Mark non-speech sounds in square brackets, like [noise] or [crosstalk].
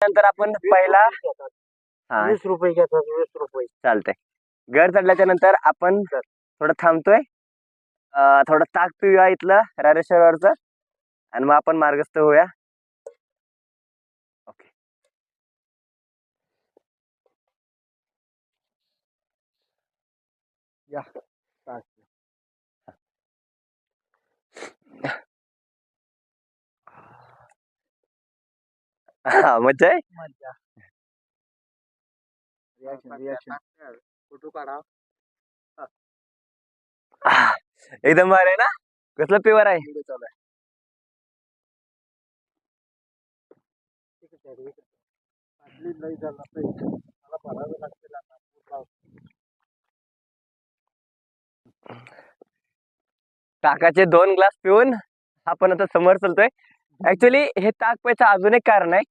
नंतर आपण पहिला हा. वीस रुपये घेतात वीस रुपये. चालतंय. घर चढल्याच्या नंतर आपण थोडं थांबतोय. अं, थोडं ताक पिऊया इथलं रारेश्वरवरचं. आणि मग आपण मार्गस्थ होऊया. ओके. या. हा मज्जा. आहे मज्जा रिॲक्शन रिॲक्शन फोटो काढा. आह, [laughs] एकदम भारी आहे ना? कसलं प्युअर आहे? व्हिडिओ चालू आहे. ठीक आहे, ठीक आहे. आपली लई झाला पाहिजे मला भरावे लागतील आता. ताकाचे दोन ग्लास पिऊन आपण आता समोर चलतोय. ऍक्च्युली हे ताक प्यायचं अजून एक कारण आहे.